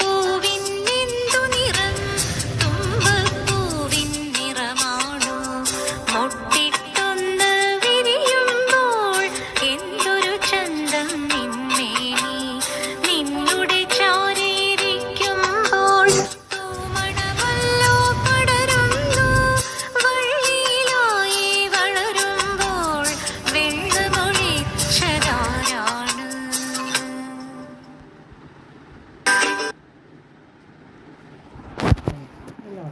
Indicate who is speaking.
Speaker 1: പൂവിൻ നിന്തു നിറ yeah